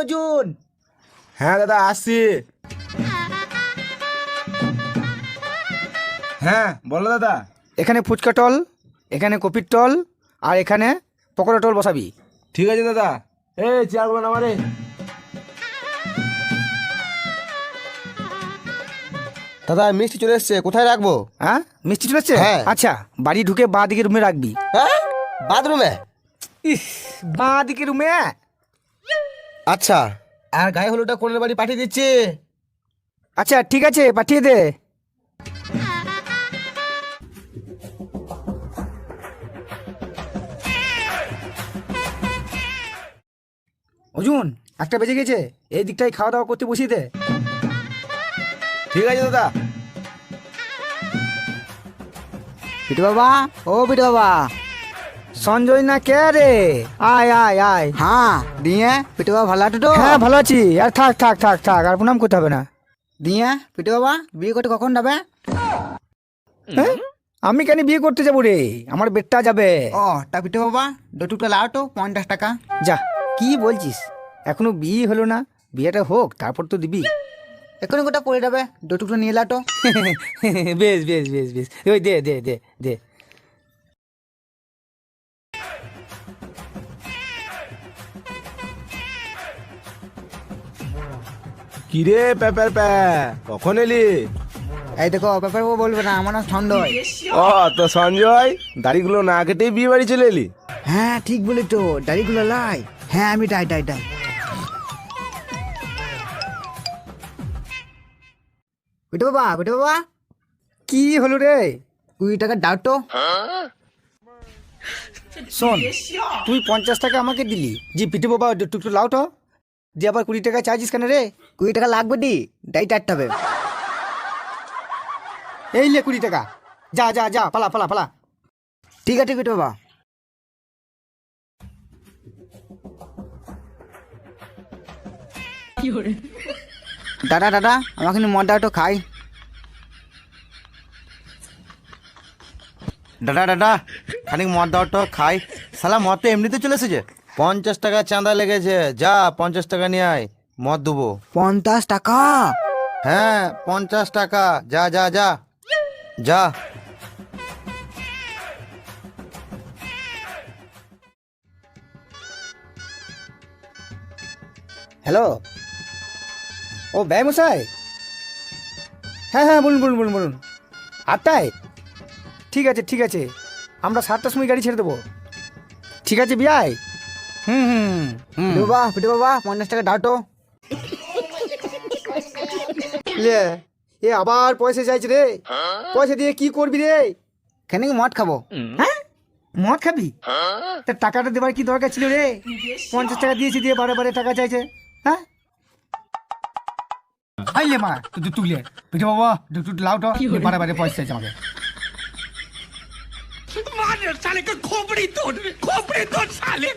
অর্জুন। হ্যাঁ দাদা আসছি। হ্যাঁ বলো দাদা। এখানে ফুচকা টল এখানে কপির টল আর এখানে পকোড়া টল বসাবি। ঠিক আছে দাদা। এই চেয়ারগুলো নামারে দাদা মিষ্টি চলে এসছে কোথায় রাখব? হ্যাঁ মিষ্টি চলেছে হ্যাঁ। আচ্ছা বাড়ি ঢুকে বাঁ দিকে রুমে রাখবি। হ্যাঁ? বাথরুমে ইস বাঁ দিকে রুমে? আচ্ছা। আর গায়ে হলুদটা কোনের বাড়ি পাঠিয়ে দিচ্ছি। আচ্ছা ঠিক আছে পাঠিয়ে দে। অর্জুন একটা বেজে গেছে। এই দিকটাই খাওয়া দাওয়া করতে বসিয়ে দে। ঠিক আছে দাদা। পিটু বাবা ও পিটু বাবা। সঞ্জয় না কে রে? আয় আয় আয়। হ্যাঁ দিয়ে পিটু বাবা ভালো আছো তো হ্যাঁ ভালো আছি। আর থাক থাক থাক থাক আর প্রণাম করতে হবে না। দিয়ে পিটু বাবা বিয়ে করতে কখন যাবে? হ্যাঁ? আমি কেন বিয়ে করতে যাব রে? আমার বেটটা যাবে। ও তা পিটু বাবা দুটুকটা লাও তো পঞ্চাশ টাকা। যা। কি বলছিস? এখনও বিয়ে হলো না। বিয়েটা হোক তারপর তো দিবি। এক্ষুনি কোটা পড়ে যাবে দুটুকটা নিয়ে লাটো বেশ বেশ বেশ বেশ। ওই দে দে দে দে। কিরে প্যাপার প্যা কখন এলি? এই দেখো ব্যাপার ও বলবে না আমার নাম সন্দেহ ও তো সঞ্জয় দাড়িগুলো না কেটেই বিয়ে বাড়ি চলে এলি? হ্যাঁ ঠিক বলি তো দাড়িগুলো লাই। হ্যাঁ আমি ডাই ডাই ডাই পিটু বাবা পিটু বাবা। কি হলো রে? কুড়ি টাকা দাও তো। শোন তুই পঞ্চাশ টাকা আমাকে দিলি। জি পিঠে বাবা টুকটু লাও তো যে আবার কুড়ি টাকা চাইছিস কেন রে? কুড়ি টাকা লাগবে দি ডাই চারটা হবে এই লে কুড়ি টাকা। যা যা যা পালা পালা পালা। ঠিক আছে পিটু বাবা। দাদা দাদা আমাকে মদটা একটু খাই। দাদা দাদা খানিক মদ দাও তো খাই। শালা মদ তো এমনিতে চলে এসেছে। পঞ্চাশ টাকা চাঁদা লেগেছে। যা পঞ্চাশ টাকা নিয়ে আয়। মদ দেবো। পঞ্চাশ টাকা? হ্যাঁ পঞ্চাশ টাকা। যা যা যা। যা। হ্যালো? ও ব্যয় মশাই হ্যাঁ হ্যাঁ বলুন বলুন বলুন বলুন। আটটায়? ঠিক আছে ঠিক আছে। আমরা সাতটার সময় গাড়ি ছেড়ে দেবো। ঠিক আছে বিয়াই হুম হুম হুম পিটু বাবা পিটু বাবা পঞ্চাশ টাকা দাও তো লে এ আবার পয়সা চাইছে রে পয়সা দিয়ে কি করবি রে কেন কি মদ খাবো হ্যাঁ মদ খাবি তা টাকাটা দেবার কি দরকার ছিল রে পঞ্চাশ টাকা দিয়েছি দিয়ে বারে বারে টাকা চাইছে হ্যাঁ আইলে মা তুই তুলে পিঠে বাবা একটু লাউ তো বারে বারে পয়সা চাইছে আমাকে मार साले का खोपड़ी तोड़ खोपड़ी तोड़ साले